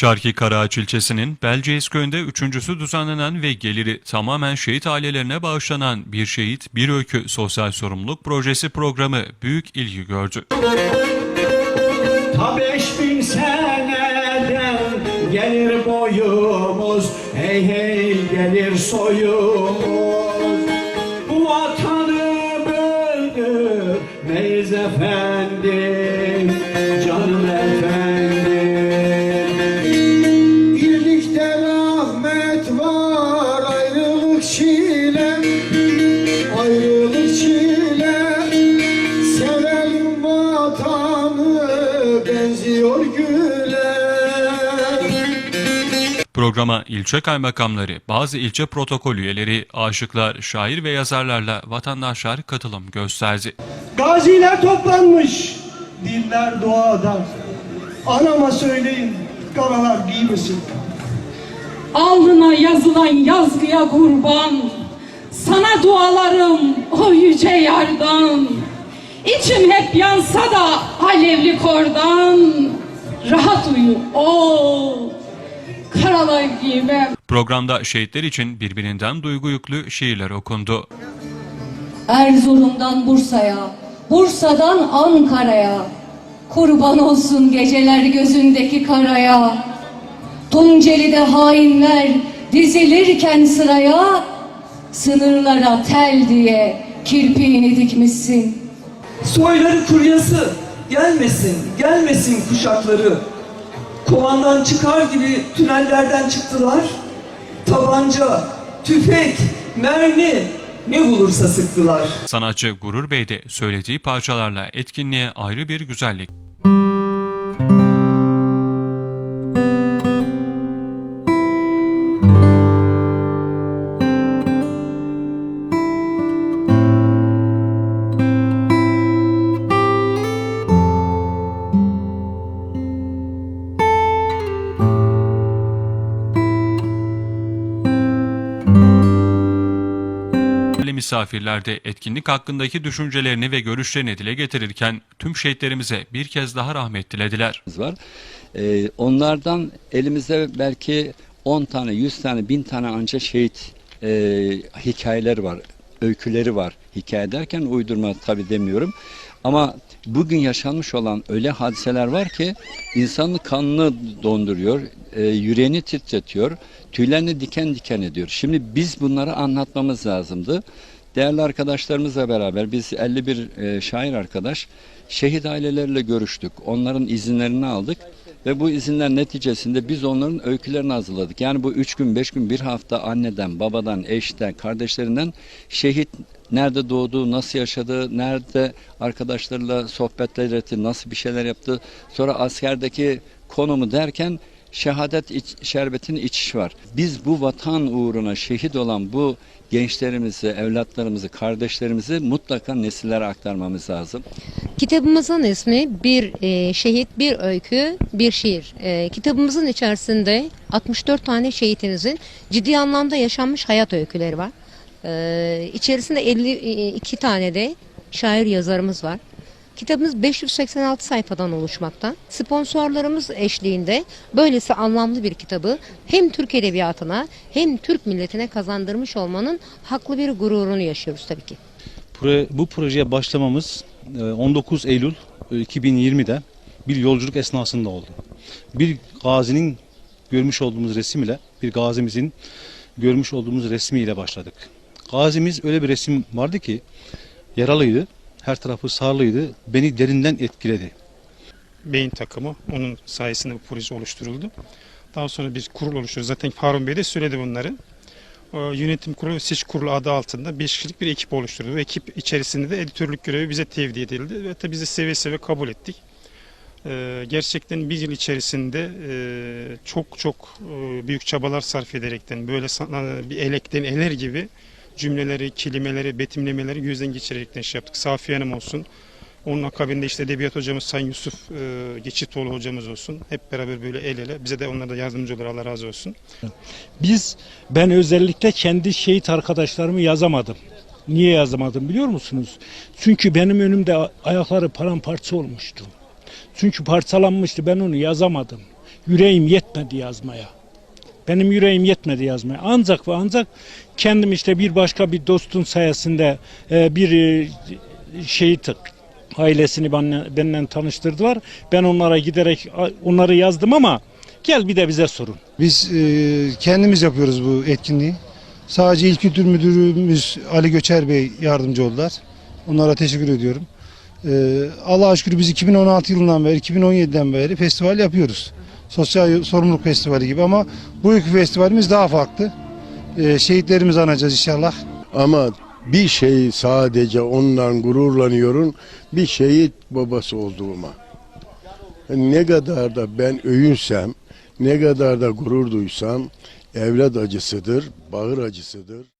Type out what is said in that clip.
Şarki Karaağaç ilçesinin Belceğiz köyünde üçüncüsü düzenlenen ve geliri tamamen şehit ailelerine bağışlanan Bir Şehit Bir Öykü Sosyal Sorumluluk Projesi programı büyük ilgi gördü. Ta beş bin seneden gelir boyumuz Hey hey gelir soyumuz vatanı, benziyor güle. Programa ilçe kaymakamları, bazı ilçe protokol üyeleri, aşıklar, şair ve yazarlarla vatandaşlar katılım gösterdi. Gaziler toplanmış Diller doğada Anama söyleyin Karalar giymesin Alnına yazılan yazgıya kurban Sana dualarım o yüce yardan İçim hep yansa da alevli kordan Rahat uyu o Karalar giymem Programda şehitler için birbirinden duygu yüklü şiirler okundu. Erzurum'dan Bursa'ya, Bursa'dan Ankara'ya, kurban olsun geceler gözündeki karaya. Tunceli'de hainler dizilirken sıraya, sınırlara tel diye kirpiğini dikmişsin. Soyları kuryası gelmesin, gelmesin kuşakları. Kovandan çıkar gibi tünellerden çıktılar. Tabanca, tüfek, mermi ne bulursa sıktılar. Sanatçı Gurur Bey de söylediği parçalarla etkinliğe ayrı bir güzellik Değerli misafirler de etkinlik hakkındaki düşüncelerini ve görüşlerini dile getirirken tüm şehitlerimize bir kez daha rahmet dilediler. var. Ee, onlardan elimizde belki 10 tane, 100 tane, 1000 tane anca şehit e, hikayeleri var, öyküleri var. Hikaye derken uydurma tabi demiyorum. Ama bugün yaşanmış olan öyle hadiseler var ki insanın kanını donduruyor, e, yüreğini titretiyor, tüylerini diken diken ediyor. Şimdi biz bunları anlatmamız lazımdı. Değerli arkadaşlarımızla beraber biz 51 e, şair arkadaş şehit aileleriyle görüştük. Onların izinlerini aldık ve bu izinler neticesinde biz onların öykülerini hazırladık. Yani bu üç gün, beş gün, bir hafta anneden, babadan, eşten, kardeşlerinden şehit nerede doğdu, nasıl yaşadı, nerede arkadaşlarıyla sohbetler etti, nasıl bir şeyler yaptı. Sonra askerdeki konumu derken şehadet iç, şerbetin içişi var. Biz bu vatan uğruna şehit olan bu gençlerimizi, evlatlarımızı, kardeşlerimizi mutlaka nesillere aktarmamız lazım. Kitabımızın ismi Bir e, Şehit, Bir Öykü, Bir Şiir. E, kitabımızın içerisinde 64 tane şehitimizin ciddi anlamda yaşanmış hayat öyküleri var. E, içerisinde 52 tane de şair yazarımız var. Kitabımız 586 sayfadan oluşmakta. Sponsorlarımız eşliğinde böylesi anlamlı bir kitabı hem Türk Edebiyatı'na hem Türk milletine kazandırmış olmanın haklı bir gururunu yaşıyoruz tabii ki. Bu projeye başlamamız e, 19 Eylül e, 2020'de bir yolculuk esnasında oldu. Bir gazinin görmüş olduğumuz resim ile, bir gazimizin görmüş olduğumuz resmiyle başladık. Gazimiz öyle bir resim vardı ki yaralıydı, her tarafı sarlıydı, beni derinden etkiledi. beyin takımı onun sayesinde bu proje oluşturuldu. Daha sonra bir kurul oluşturdu. Zaten Harun Bey de söyledi bunları. O yönetim kurulu Siç Kurulu adı altında 5 kişilik bir ekip oluşturdu. Bu ekip içerisinde de editörlük görevi bize tevdi edildi ve tabii biz de seve seve kabul ettik. Ee, gerçekten bir yıl içerisinde e, çok çok e, büyük çabalar sarf ederekten böyle bir elekten eler gibi cümleleri, kelimeleri, betimlemeleri gözden geçirerekten şey yaptık. Safiye Hanım olsun, onun akabinde işte edebiyat hocamız Sayın Yusuf e, Geçitoğlu hocamız olsun. Hep beraber böyle el ele. Bize de onlar da yardımcı olur. Allah razı olsun. Biz ben özellikle kendi şehit arkadaşlarımı yazamadım. Niye yazamadım biliyor musunuz? Çünkü benim önümde ayakları paramparça olmuştu. Çünkü parçalanmıştı ben onu yazamadım. yüreğim yetmedi yazmaya. Benim yüreğim yetmedi yazmaya. Ancak ve ancak kendim işte bir başka bir dostun sayesinde e, bir e, şehit ailesini benimle, benimle tanıştırdılar. Ben onlara giderek onları yazdım ama gel bir de bize sorun. Biz e, kendimiz yapıyoruz bu etkinliği. Sadece İl Kültür Müdürümüz Ali Göçer Bey yardımcı oldular. Onlara teşekkür ediyorum. E, Allah'a şükür biz 2016 yılından beri, 2017'den beri festival yapıyoruz. Sosyal sorumluluk festivali gibi ama bu yılki festivalimiz daha farklı. E, şehitlerimizi anacağız inşallah. Ama bir şey sadece ondan gururlanıyorum. Bir şehit babası olduğuma. Ne kadar da ben övünsem, ne kadar da gurur duysam evlat acısıdır, bağır acısıdır.